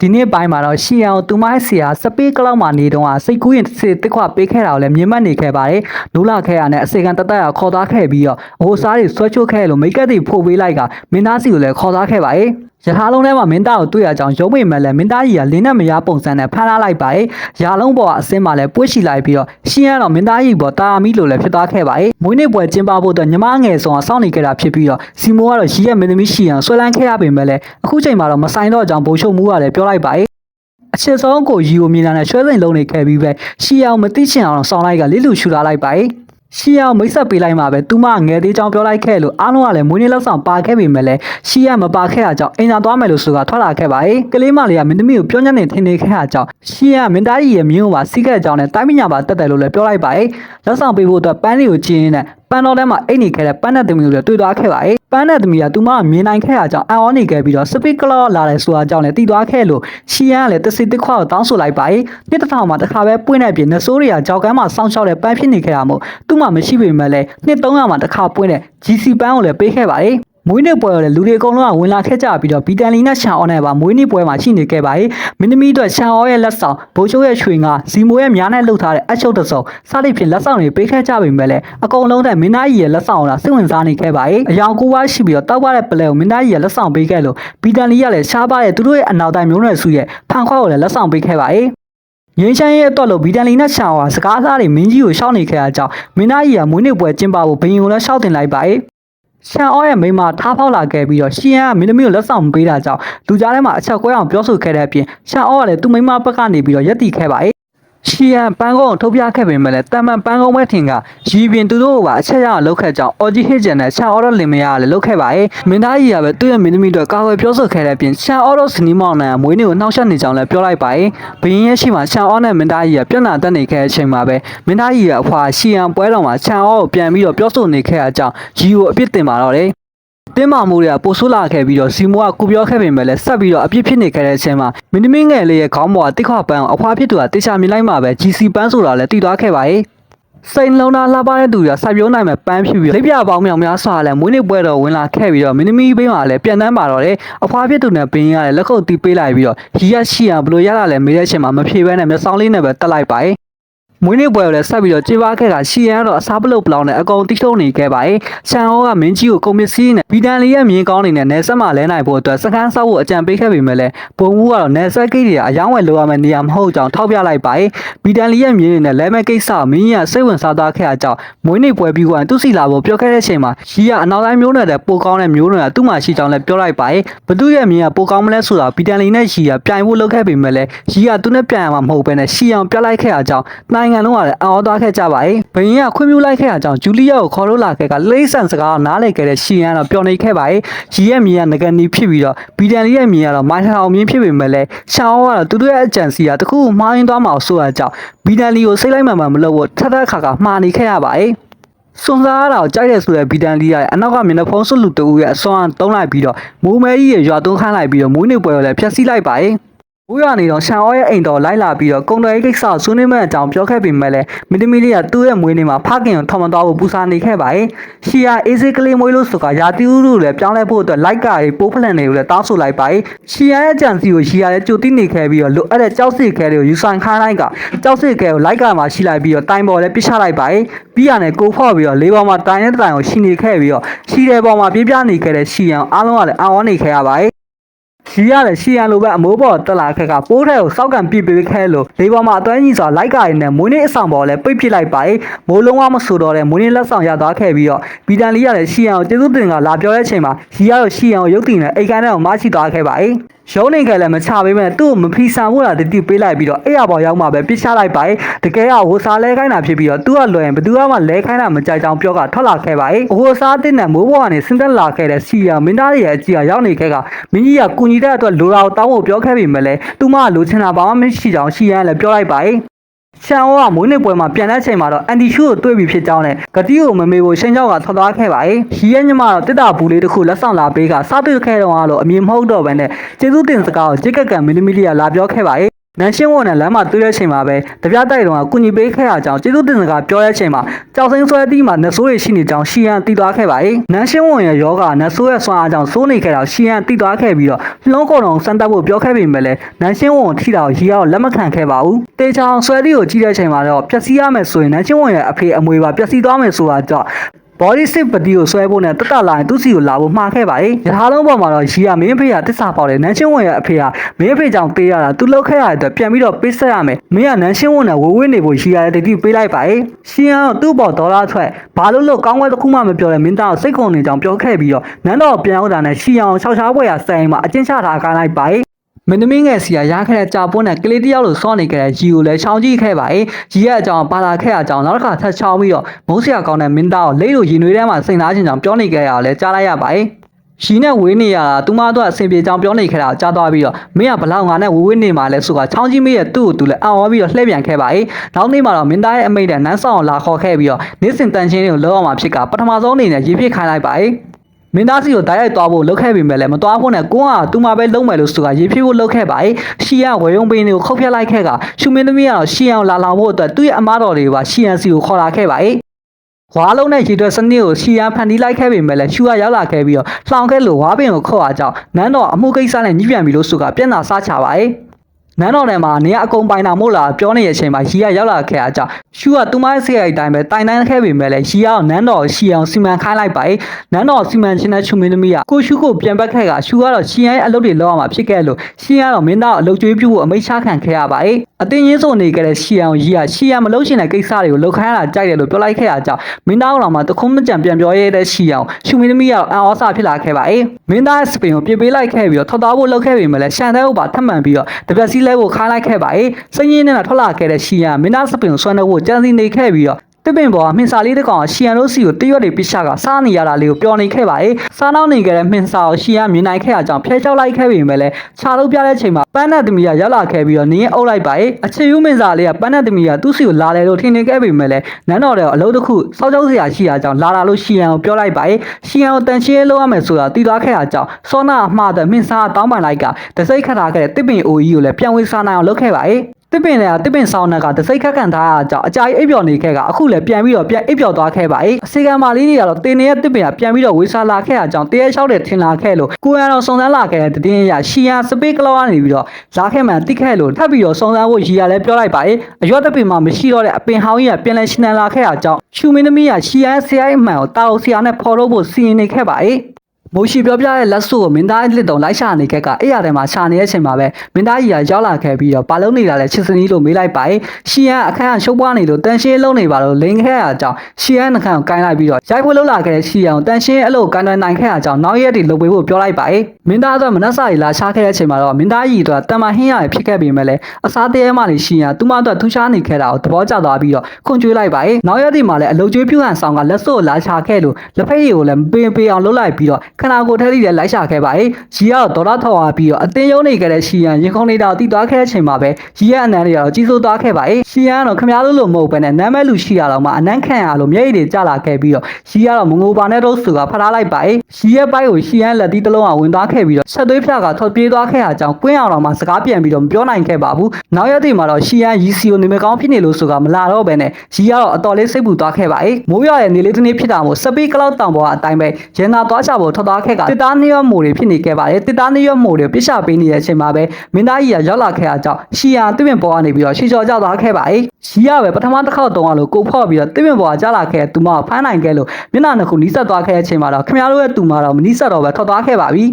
ဒီနေ့ပိုင်းမှာတော့ရှီယံကိုသူမရဲ့ဆရာစပေးကလောက်မှနေတော့စိတ်ကူးရင်စစ်တစ်ခွပေးခဲ့တာကိုလည်းမြင်မှတ်နေခဲ့ပါတယ်။နူးလာခဲ့ရနဲ့အစေခံတသက်ရခေါ်သားခဲ့ပြီးတော့အဟိုစားတွေဆွဲချိုးခဲ့လို့မိတ်ကက်တွေဖို့ပေးလိုက်ကမင်းသားစီကိုလည်းခေါ်သားခဲ့ပါတယ်။ ရထားလုံးထဲမှာမင်းသားကိုတွေ့ရကြောင်းရုံးမိမဲ့လည်းမင်းသားကြီးကလင်းနဲ့မရပုံစံနဲ့ဖမ်းလာလိုက်ပါတယ်။ရာလုံးပေါ်ကအစင်းမှာလည်းပွေ့ရှိလိုက်ပြီးတော့ရှင်းရတော့မင်းသားကြီးပေါ်တာမီလို့လည်းဖြစ်သွားခဲ့ပါတယ်။မွေးနေ့ပွဲကျင်းပဖို့အတွက်ညီမငယ်ဆောင်စောင့်နေခဲ့တာဖြစ်ပြီးတော့စီမိုကတော့ရီးရဲ့မင်းသမီးရှီယံဆွဲလန်းခဲ့ရပေမဲ့လည်းအခုချိန်မှာတော့မဆိုင်တော့အကြောင်းဘိုးချုပ်မှုကလည်းပြောလိုက်ပါတယ်။အချစ်ဆုံးကိုရီကိုမြင်လာတဲ့ရွှဲစိန်လုံးနေခဲ့ပြီးပဲရှီအောင်မသိချင်အောင်ဆောင်းလိုက်ကလေးလူရှူလာလိုက်ပါ යි ရှီအောင်မိတ်ဆက်ပေးလိုက်မှာပဲသူမငယ်သေးချောင်းပြောလိုက်ခဲ့လို့အားလုံးကလည်းမွေးနေ့လောက်ဆောင်ပါခဲ့ပေမဲ့လည်းရှီရမပါခဲ့တာကြောင့်အင်ဂျာသွားမယ်လို့ဆိုတာထွက်လာခဲ့ပါ යි ကလေးမလေးကမင်းသမီးကိုပြောညံ့နေထင်နေခဲ့တာကြောင့်ရှီရမင်းသားကြီးရဲ့မြင်းကိုပါစီးခဲ့ကြောင်းနဲ့တိုင်းပညာပါတက်တယ်လို့လည်းပြောလိုက်ပါ යි လက်ဆောင်ပေးဖို့အတွက်ပန်းလေးကိုကျင်းရင်းနဲ့ပန်းတော်ထဲမှာအိတ်နေခဲ့တဲ့ပန်းနဲ့သမီးကိုလည်းတွေ့သွားခဲ့ပါတယ်ပန်းနဲ့သမီးကသူမမြင်နိုင်ခဲ့တာကြောင့်အံ့ဩနေခဲ့ပြီးတော့စပစ်ကလော့လာတယ်ဆိုတာကြောင့်လည်းတည်သွားခဲ့လို့ရှီယန်ကလည်းတစီတစ်ခွာကိုတောင်းဆိုလိုက်ပါတယ်နှစ်တစ်ထောင်မှာတစ်ခါပဲပွင့်တဲ့ပြင်နဆိုးတွေကကြောက်ကမ်းမှာစောင့်ရှောက်တဲ့ပန်းဖြစ်နေခဲ့တာမို့သူမမရှိပေမဲ့လည်းနှစ်၃00မှာတစ်ခါပွင့်တဲ့ GC ပန်းကိုလည်းပေးခဲ့ပါတယ် မွေးနေ့ပွဲကိုလည်းလူတွေအကုန်လုံးကဝင်လာခဲ့ကြပြီးတော့ဗီတန်လီနဲ့ရှန်အောနဲ့ပါမွေးနေ့ပွဲမှာရှိနေခဲ့ပါ යි မင်းသမီးတို့ရှန်အောရဲ့လက်ဆောင်ဘိုးချိုးရဲ့ရွှေငါဇီမိုရဲ့များနဲ့လှုပ်ထားတဲ့အချုပ်တစ်စုံစသဖြင့်လက်ဆောင်တွေပေးခဲ့ကြပေမဲ့လည်းအကုန်လုံးတဲ့မင်းသားကြီးရဲ့လက်ဆောင်ကစိတ်ဝင်စားနေခဲ့ပါ යි အယောင်ကိုဝါရှိပြီးတော့တောက်ပါတဲ့ပလဲကိုမင်းသားကြီးရဲ့လက်ဆောင်ပေးခဲ့လို့ဗီတန်လီကလည်းရှားပါတဲ့သူတို့ရဲ့အနောက်တိုင်းမျိုးနွယ်စုရဲ့ဖန်ခွားကိုလည်းလက်ဆောင်ပေးခဲ့ပါ යි ငင်းချမ်းရဲ့အတွက်လို့ဗီတန်လီနဲ့ရှောင်းဟာစကားစားတွေမင်းကြီးကိုရှောက်နေခဲ့တာကြောင့်မင်းသားကြီးကမွေးနေ့ပွဲကျင်းပဖို့ဘယင်ကိုလည်းရှောက်တင်လိုက်ပါ යි ရှန်အောရဲ့မိန်းမထားဖောက်လာခဲ့ပြီးတော့ရှီယန်ကမင်းသမီးကိုလက်ဆောင်မပေးတာကြောင့်လူကြားထဲမှာအချက်ကွဲအောင်ပြောဆိုခဲ့တဲ့အပြင်ရှန်အောကလည်းသူ့မိန်းမဘက်ကနေပြီးတော့ရက်တီခဲ့ပါ යි ရှီယန်ပန်းကုန်းကိုထုတ်ပြခဲ့ပေမဲ့လည်းတမန်ပန်းကုန်းပဲထင်ကရီပင်သူတို့ကပါအချက်ရအောင်လုပ်ခဲ့ကြောင်းအော်ဂျီဟစ်ဂျန်နဲ့ရှန်အော်တော့လင်မယားကလည်းလုပ်ခဲ့ပါရဲ့မင်းသားကြီးကပဲသူ့ရဲ့မင်းသမီးတို့ကာဝယ်ပြောဆိုခဲ့တဲ့အပြင်ရှန်အော်တော့စနီမောင်နဲ့မွေးနေ့ကိုနှောက်ယှက်နေကြောင်းလည်းပြောလိုက်ပါရဲ့ဘင်းရဲ့ရှိမှရှန်အော်နဲ့မင်းသားကြီးကပြဿနာတက်နေခဲ့တဲ့အချိန်မှာပဲမင်းသားကြီးကအဖွာရှီယန်ပွဲတော်မှာရှန်အော်ကိုပြန်ပြီးတော့ပြောဆိုနေခဲ့တဲ့အကြောင်းဂျီကိုအပြစ်တင်ပါတော့တယ် တင်းမာမှုတွေကပိုဆိုးလာခဲ့ပြီးတော့စီမိုကကုပြောခဲ့ပေမဲ့လည်းဆက်ပြီးတော့အပြစ်ဖြစ်နေခဲ့တဲ့အချိန်မှာမင်းသမီးငယ်လေးရဲ့ခေါင်းပေါ်ကတိခွပန်းကိုအဖွားဖြစ်သူကတေချာမြင်လိုက်မှပဲ GC ပန်းဆိုတာလည်းတည်သွားခဲ့ပါရဲ့စိန်လုံးသားလှပတဲ့သူတွေကစိုက်ပျိုးနိုင်မဲ့ပန်းဖြစ်ပြီးလက်ပြပေါင်းမြောင်များစွာလည်းမွေးနေ့ပွဲတော်ဝင်လာခဲ့ပြီးတော့မင်းသမီးဘေးမှာလည်းပြန်တန်းပါတော့တယ်အဖွားဖြစ်သူနဲ့ဘင်းရလည်းလက်ခုပ်တီးပေးလိုက်ပြီးတော့ရီရရှိအောင်ဘလို့ရတာလဲမေးတဲ့အချိန်မှာမဖြေဘဲနဲ့မျက်စောင်းလေးနဲ့ပဲတက်လိုက်ပါရဲ့ မွေးနေ့ပွဲကိုလည်းဆက်ပြီးတော့ကြေးပါခဲ့တာရှီယန်ကတော့အစားပလုတ်ပလောင်နဲ့အကုန်တိထုံးနေခဲ့ပါရဲ့။ရှန်ဟောကမင်းကြီးကိုကုန်ပစ္စည်းနဲ့ဗီတန်လီရဲ့မြင်းကောင်းနေနဲ့နယ်ဆက်မှလဲနိုင်ဖို့အတွက်စကန်းဆောက်ဖို့အကြံပေးခဲ့ပေမဲ့လည်းဘုံဘူးကတော့နယ်ဆက်ကိတ်တွေကအယောင်းဝယ်လိုရမယ့်နေရာမဟုတ်ကြောင်းထောက်ပြလိုက်ပါရဲ့။ဗီတန်လီရဲ့မြင်းတွေနဲ့လဲမဲ့ကိစ္စမင်းကြီးကစိတ်ဝင်စားသွားခဲ့အကြောင်းမွေးနေ့ပွဲပြီးကသူစီလာဖို့ပြောခဲ့တဲ့အချိန်မှာရှီကအနောက်တိုင်းမျိုးနွယ်တဲ့ပိုကောင်းတဲ့မျိုးနွယ်ကသူ့မှာရှိကြောင်းလည်းပြောလိုက်ပါရဲ့။ဘသူရဲ့မြင်းကပိုကောင်းမလဲဆိုတာဗီတန်လီနဲ့ရှီကပြိုင်ဖို့လုပ်ခဲ့ပေမဲ့လည်းရှီကသူနဲ့ပြိုင်ရမှာမဟုတ်ဘဲနဲ့ရှီအောင်ပြလိုက်ခဲ့အကြောင်းနိုင်ငံလုံးကလည်းအော်သွားခဲ့ကြပါရဲ့ဘယင်းကခွင့်ပြုလိုက်ခဲ့အကြောင်းဂျူလီယာကိုခေါ်လို့လာခဲ့ကလိမ့်ဆန်စကားကိုနားလည်ခဲ့တဲ့ရှီယန်ကတော့ပျော်နေခဲ့ပါရဲ့ရီရဲ့မြင်ကငကန်နီဖြစ်ပြီးတော့ဘီတန်လီရဲ့မြင်ကတော့မိုင်းထောင်မြင်ဖြစ်ပေမဲ့လည်းရှောင်းကတော့သူတို့ရဲ့အကြံစီကတခုမှားရင်းသွားမှာဆိုတဲ့အကြောင်းဘီတန်လီကိုစိတ်လိုက်မှန်မှန်မလုပ်ဖို့ထပ်ထပ်ခါခါမှားနေခဲ့ရပါရဲ့စွန်စားရတာကိုကြိုက်တယ်ဆိုတဲ့ဗီတန်လီရဲ့အနောက်ကမျက်နှာဖုံးစွလူတူရဲ့အစွမ်းတုံးလိုက်ပြီးတော့မိုးမဲကြီးရဲ့ရွာသွန်းခန်းလိုက်ပြီးတော့မွေးနေ့ပွဲကိုလည်းဖျက်ဆီးလိုက်ပါရဲ့။ ဦးရနေတော့ရှန်အောရဲ့အိမ်တော်လိုက်လာပြီးတော့ကုံတော်ရေးကိစ္စကိုဆွေးနွေးမဲ့အကြောင်းပြောခဲ့ပေမဲ့လည်းမင်းသမီးလေးကသူ့ရဲ့မွေးနေ့မှာဖခင်ကိုထော်မသွားဖို့ပူစာနေခဲ့ပါရဲ့။ရှီယာအေးစေးကလေးမွေးလို့ဆိုကရာတီဦးတို့လည်းပြောင်းလဲဖို့အတွက်လိုက်ကာတွေပိုးဖလန်တွေကိုလည်းတောင်းဆိုလိုက်ပါရဲ့။ရှီယာရဲ့ကြံစီကိုရှီယာလည်းကြိုတိနေခဲ့ပြီးတော့လိုအပ်တဲ့ကြောက်စစ်ခဲတွေကိုယူဆိုင်ခိုင်းလိုက်ကကြောက်စစ်ခဲကိုလိုက်ကာမှာရှိလိုက်ပြီးတော့တိုင်ပေါ်လည်းပြစ်ချလိုက်ပါရဲ့။ပြီးရတယ်ကိုဖော့ပြီးတော့လေးပေါ်မှာတိုင်တဲ့တိုင်ကိုရှိနေခဲ့ပြီးတော့ရှီတဲ့ပေါ်မှာပြပြနေခဲ့တဲ့ရှီယံအားလုံးကလည်းအောင်းနေခဲ့ရပါရဲ့ ရှီရတယ်ရှီရန်လိုပဲအမိုးပေါ်တက်လာခက်ကပိုးထဲကိုစောက်ကံပြစ်ပေးခဲလို့လေပေါ်မှာအသွဲကြီးစွာလိုက်ကာရင်းနဲ့မွေးနေ့အဆောင်ပေါ်လည်းပိတ်ပစ်လိုက်ပါ၏မိုးလုံးဝမဆူတော့တဲ့မွေးနေ့လက်ဆောင်ရသွားခဲ့ပြီးတော့ဗီတန်လီရလည်းရှီရန်ကိုကျေးဇူးတင်ကလာပြောတဲ့အချိန်မှာရှီရတော့ရှီရန်ကိုရုပ်တည်နဲ့အိတ်ကန်းထဲကိုမရှိသွားခဲ့ပါ၏ ရုံးနေခဲ့လည်းမချပေးမဲ့သူ့ကိုမဖီဆန်ဖို့လာတတိပေးလိုက်ပြီးတော့အဲ့ရပေါ်ရောက်မှပဲပြစ်ချလိုက်ပါ၏တကယ်ကဝစားလဲခိုင်းတာဖြစ်ပြီးတော့သူကလွယ်ရင်ဘသူကမှလဲခိုင်းတာမကြိုက်ကြောင်ပြောကထွက်လာခဲ့ပါ၏ဝစားတဲ့နဲ့မိုးပေါ်ကနေဆင်းသက်လာခဲ့တဲ့ရှီရန်မင်းသားရဲ့အကြီးကရောက်နေခဲ့ကမင်းကြီးကကူညီတဲ့အတွက်လိုရာကိုတောင်းဖို့ပြောခဲ့ပေမဲ့လည်းသူမကလိုချင်တာဘာမှမရှိကြောင်ရှီရန်လည်းပြောလိုက်ပါ၏ရှ န်အောကမွေးနေ့ပွဲမှာပြန်တဲ့ချိန်မှာတော့အန်တီရှူကိုတွေ့ပြီဖြစ်ကြောင်းနဲ့ဂတိကိုမမေကိုရှင်းကြောက်ကထွက်သွားခဲ့ပါ၏ရီရဲ့ညမတော့တစ်တာဘူးလေးတစ်ခုလက်ဆောင်လာပေးကစတွေ့ခဲ့တော့လို့အမြင်မဟုတ်တော့ဘဲနဲ့ကျေးဇူးတင်စကားကိုကြိတ်ကက်ကံမီလီမီလီကလာပြောခဲ့ပါ၏ နန်ရှင်းဝန်နဲ့လမ်းမှာတွေ့တဲ့အချိန်မှာပဲတပြားတိုက်တော်ကကုညီပေးခဲ့တာကြောင့်ကျေးဇူးတင်စကားပြောတဲ့အချိန်မှာကြောက်စင်းဆွဲတီးမှာနတ်ဆိုးတွေရှိနေကြောင်းရှီယန်တည်သွားခဲ့ပါ යි နန်ရှင်းဝန်ရဲ့ယောဂနတ်ဆိုးရဲ့ဆွမ်းအားကြောင့်စိုးနေခဲ့တာကိုရှီယန်တည်သွားခဲ့ပြီးတော့လုံးကုန်အောင်စမ်းသပ်ဖို့ပြောခဲ့ပေမဲ့လည်းနန်ရှင်းဝန်ကိုထိတာကိုရီကတော့လက်မခံခဲ့ပါဘူးတေချောင်ဆွဲတီးကိုကြည့်တဲ့အချိန်မှာတော့ပျက်စီးရမယ်ဆိုရင်နန်ရှင်းဝန်ရဲ့အဖေအမွေပါပျက်စီးသွားမယ်ဆိုတာကြောင့် ဘော်ဒီစစ်ပတိကိုဆွဲဖို့နဲ့တတလာရင်သူ့စီကိုလာဖို့မှားခဲ့ပါလေ။ရထားလုံးပေါ်မှာတော့ရီယာမင်းဖေကတစ္ဆာပေါက်တယ်။နန်းချင်းဝင်ရဲ့အဖေကမင်းဖေကြောင့်ပေးရတာသူလောက်ခဲ့ရတဲ့အတွက်ပြန်ပြီးတော့ပေးဆက်ရမယ်။မင်းကနန်းချင်းဝင်နဲ့ဝေဝေးနေဖို့ရီယာရဲ့တတိပေးလိုက်ပါလေ။ရှင်ကတော့သူ့ပေါ်ဒေါ်လာထွက်ဘာလို့လို့ကောင်းဝဲတစ်ခုမှမပြောတဲ့မင်းသားကိုစိတ်ကုန်နေကြောင်ပြောခဲ့ပြီးတော့နန်းတော်ပြန်အောင်တာနဲ့ရှီယာအောင်ခြောက်ခြားပွဲရဆိုင်မှာအကျဉ်းချတာအကားလိုက်ပါလေ မင်းသမီးငယ်စီကရခဲ့တဲ့ကြာပွန်းနဲ့ကလေးတယောက်လိုစောင့်နေကြတဲ့ရီကိုလည်းချောင်းကြည့်ခဲ့ပါ၏ရီရဲ့အကြောင်းပါလာခဲ့တဲ့အကြောင်းနောက်တစ်ခါထပ်ချောင်းပြီးတော့မုန်းစရာကောင်းတဲ့မင်းသားကိုလေးလိုရင်နွေးထဲမှာစိန်သားခြင်းကြောင့်ပြောနေကြရတာလည်းကြားလိုက်ရပါ၏ရှိနဲ့ဝေးနေရတာသူမတို့အဆင်ပြေကြောင်းပြောနေခဲ့တာကြားသွားပြီးတော့မင်းကဘလောက်ငါနဲ့ဝေးဝေးနေမှာလဲဆိုတာချောင်းကြီးမေးရဲ့သူ့ကိုသူလည်းအံ့ဩပြီးတော့လှည့်ပြန်ခဲ့ပါ၏။နောက်နေ့မှာတော့မင်းသားရဲ့အမိန့်နဲ့နန်းဆောင်လာခေါ်ခဲ့ပြီးတော့နေ့စဉ်တန်ချင်းတွေကိုလောက်အောင်မှဖြစ်ကပထမဆုံးအနေနဲ့ရေပြစ်ခိုင်းလိုက်ပါ၏ မင်းသားစီကိုတိုက်ရိုက်သွားဖို့လုပ်ခဲ့ပေမဲ့လည်းမသွားဖို့နဲ့ကွန်းကသူမပဲလုံးမယ်လို့ဆိုတာရေဖြည့်ဖို့လုပ်ခဲ့ပါ၏ရှီယဝေယုံပင်းတွေကိုခုတ်ပြက်လိုက်ခဲ့ကရှူမင်းသမီးကတော့ရှီယံလာလောင်ဖို့အတွက်သူ့ရဲ့အမားတော်တွေပါရှီယံစီကိုခေါ်လာခဲ့ပါ၏ဝါလုံးနဲ့ရေတွက်စနစ်ကိုရှီယန်ဖန်တီးလိုက်ခဲ့ပေမဲ့လည်းရှူကရောက်လာခဲ့ပြီးတော့လှောင်ခဲ့လို့ဝါပင်ကိုခုတ်အားကြောင့်နန်းတော်အမှုကိစ္စနဲ့ညှိပြန်ပြီလို့ဆိုကပြန်သာစားချပါ යි ။ နန်းတော်ထဲမှာနေရအကုန်ပိုင်တာမို့လားပြောနေတဲ့အချိန်မှာရီကရောက်လာခဲ့အကြောင်းရှူကသူမရဲ့စိတ်ရိုက်တိုင်းပဲတိုင်တန်းခဲ့ပေမဲ့လည်းရီကတော့နန်းတော်ကိုရှီအောင်စီမံခိုင်းလိုက်ပါ යි နန်းတော်စီမံချင်းတဲ့ချူမင်းသမီးကကိုရှူကိုပြန်ပတ်ခဲ့ကရှူကတော့ရှီယန်ရဲ့အလုပ်တွေလုပ်အောင်မှာဖြစ်ခဲ့လို့ရှီယန်ကတော့မင်းသားကိုအလုပ်ကျွေးပြုဖို့အမိန့်ချခံခဲ့ရပါ යි အတင်းရင်းစုံနေခဲ့တဲ့ရှီယန်ကိုရီကရှီယန်မလုပ်ချင်တဲ့ကိစ္စတွေကိုလုပ်ခိုင်းရတာကြိုက်တယ်လို့ပြောလိုက်ခဲ့အကြောင်းမင်းသားကတော့မှတခုံးမကြံပြန်ပြောရတဲ့ရှီယန်ကိုရှူမင်းသမီးကတော့အံ့ဩစာဖြစ်လာခဲ့ပါ යි မင်းသားရဲ့စပင်ကိုပြစ်ပေးလိုက်ခဲ့ပြီးတော့ထောက်သားဖို့လုပ်ခဲ့ပေမဲ့လည်းရှန်တဲ့ကိုပါထပ်မံပြီးတော့တပြက်စီးလဲကိုခိုင်းလိုက်ခဲ့ပါ යි စင်းရင်းနဲ့ထွက်လာခဲ့တဲ့ရှီယန်ကမင်းသားစပင်ကိုဆွမ်းတော့ဖို့ကြံစီနေခဲ့ပြီးတော့ တစ်ပင်ပေါ်ကမင်စာလေးတစ်ကောင်ရှီယန်တို့စီကိုတရွက်တွေပြစ်ချကစားနေရတာလေးကိုပျော်နေခဲ့ပါလေစားနောက်နေခဲ့တဲ့မင်စာကိုရှီယန်မြင်နိုင်ခဲ့တာကြောင့်ဖျက်ချောက်လိုက်ခဲ့ပေမဲ့လည်းခြာလို့ပြတဲ့ချိန်မှာပန်းနဲ့သမီးကရောက်လာခဲ့ပြီးတော့နင်းအုပ်လိုက်ပါလေအခြေယူမင်စာလေးကပန်းနဲ့သမီးကသူ့စီကိုလာတယ်လို့ထင်နေခဲ့ပေမဲ့လည်းနန်းတော်တဲ့အလုပ်တစ်ခုစောက်ကြောက်စရာရှိတာကြောင့်လာလာလို့ရှီယန်ကိုပြောလိုက်ပါလေရှီယန်ကိုတန်ရှင်းလုပ်ရမယ်ဆိုတာတီးသွားခဲ့တာကြောင့်စောနာအမှားတဲ့မင်စာကတောင်းပန်လိုက်ကတစိမ့်ခတ်ထားခဲ့တဲ့တစ်ပင်အိုကြီးကိုလည်းပြန်ဝေးစားနိုင်အောင်လုပ်ခဲ့ပါလေ တစ်ပင်လည်းတစ်ပင်ဆောင်နှက်ကတစိမ့်ခက်ကန်ထားတာကြောင့်အကြိုက်အိပ်ပျော်နေခဲ့ကအခုလည်းပြန်ပြီးတော့ပြန်အိပ်ပျော်သွားခဲ့ပါ၏အစီကံမာလေးတွေကတော့တင်းနေတဲ့တစ်ပင်ကပြန်ပြီးတော့ဝေးစားလာခဲ့တာကြောင့်တရဲလျှောက်တဲ့ထင်လာခဲ့လို့ကိုရန်တော်စုံစမ်းလာခဲ့တဲ့တင်းရရှီယာစပေးကလောက်ကနေပြီးတော့လာခဲ့မှတိခဲ့လို့ထပ်ပြီးတော့စုံစမ်းဖို့ရီယာလည်းပြောလိုက်ပါ၏အရွက်တစ်ပင်မှာမရှိတော့တဲ့အပင်ဟောင်းကြီးကပြန်လဲရှင်လာခဲ့တာကြောင့်ရှူမင်းသမီးကရှီယာဆရာအမှန်ကိုတာအိုဆရာနဲ့ဖော်ထုတ်ဖို့စီရင်နေခဲ့ပါ၏ မိုးရှိပြောပြတဲ့လက်စုကိုမင်းသားရဲ့လက်တုံလိုက်ရှာနေခဲ့ကအဲ့ရတဲ့မှာရှာနေတဲ့အချိန်မှာပဲမင်းသားကြီးကရောက်လာခဲ့ပြီးတော့ဘာလုံးနေတာလဲချစ်စနီးလို့မေးလိုက်ပါရဲ့ရှီယန်အခန်းကရှုပ်ပွားနေလို့တန်ရှင်းလုံးနေပါလို့လိန်ခဲ့ရအကြောင်းရှီယန်နှခမ်းကိုကိုင်းလိုက်ပြီးတော့ရိုက်ဖို့လှုပ်လာခဲ့တဲ့ရှီယန်ကိုတန်ရှင်းအလုပ်ကိုင်းတိုင်းနိုင်ခဲ့အကြောင်းနောက်ရက်တွေလုပ်ပေးဖို့ပြောလိုက်ပါရဲ့မင်းသားအတွက်မနှက်စာရီလာရှာခဲ့တဲ့အချိန်မှာတော့မင်းသားကြီးအတွက်တန်မဟင်းရရဖြစ်ခဲ့ပေမဲ့လည်းအစားတရေမှနေရှီယန်သူမအတွက်ထူးခြားနေခဲ့တာကိုသဘောကျသွားပြီးတော့ခွန်ကျွေးလိုက်ပါရဲ့နောက်ရက်တွေမှာလည်းအလုပ်ကျွေးပြုဟန်ဆောင်ကလက်စွပ်ကိုလာရှာခဲ့လို့လက်ဖက်ရည်ကိုလည်းမပင်ပေးအောင်လုပ်လိုက်ပြီးတော့ခနာကိုထဲလိလည်းလိုက်ရှာခဲ့ပါရဲ့ရီကတော့ဒေါ်လာထောက်အားပြီးတော့အတင်းယုံနေခဲ့တဲ့ရှီယန်ရင်ခုန်နေတာကိုတီးသွားခဲ့တဲ့အချိန်မှာပဲရီရဲ့အနမ်းတွေကတော့ကြီးစိုးသွားခဲ့ပါရဲ့ရှီယန်ကတော့ခမားလို့လို့မဟုတ်ဘဲနဲ့နာမည်လူရှိရတော့မှအနမ်းခံရလို့မျက်ရည်တွေကျလာခဲ့ပြီးတော့ရီကတော့မငိုပါနဲ့တော့သူကဖထားလိုက်ပါရဲ့ရီရဲ့ပိုက်ကိုရှီယန်လက်သီးတစ်လုံးကဝင်သွားခဲ့ပြီးတော့ဆက်သွေးဖြာကထွက်ပြေးသွားခဲ့တာကြောင့်ကွင်းအောင်တော့မှစကားပြန်ပြီးတော့မပြောနိုင်ခဲ့ပါဘူးနောက်ရက်တွေမှာတော့ရှီယန်ရီစီကိုနေမကောင်းဖြစ်နေလို့ဆိုတာမလာတော့ဘဲနဲ့ရီကတော့အတော်လေးစိတ်ပူသွားခဲ့ပါရဲ့မိုးရွာရဲ့နေလေးတစ်နေ့ဖြစ်တာမို့စပီးကလောက်တောင်ပေါ်အတိုင်းပဲရန်နာသွားချဖို့ထွက်သွားခဲ့ကတစ်သားနှစ်ရွက်မိုတွေဖြစ်နေခဲ့ပါတယ်တစ်သားနှစ်ရွက်မိုတွေပြစ်ချပေးနေတဲ့အချိန်မှာပဲမင်းသားကြီးကရောက်လာခဲ့တာကြောင့်ရှီယန်တစ်ပင်ပေါ်ကနေပြီးတော့ရှီချော်ကျသွားခဲ့ပါရဲ့ရှီရပဲပထမတစ်ခေါက်တုန်းကလို့ကိုဖော့ပြီးတော့တစ်ပင်ပေါ်ကကျလာခဲ့သူမကိုဖမ်းနိုင်ခဲ့လို့မျက်နှာနှစ်ခုနီးစပ်သွားခဲ့တဲ့အချိန်မှာတော့ခင်ဗျားတို့ရဲ့သူမတော့မနီးစပ်တော့ပဲထွက်သွားခဲ့ပါပြီ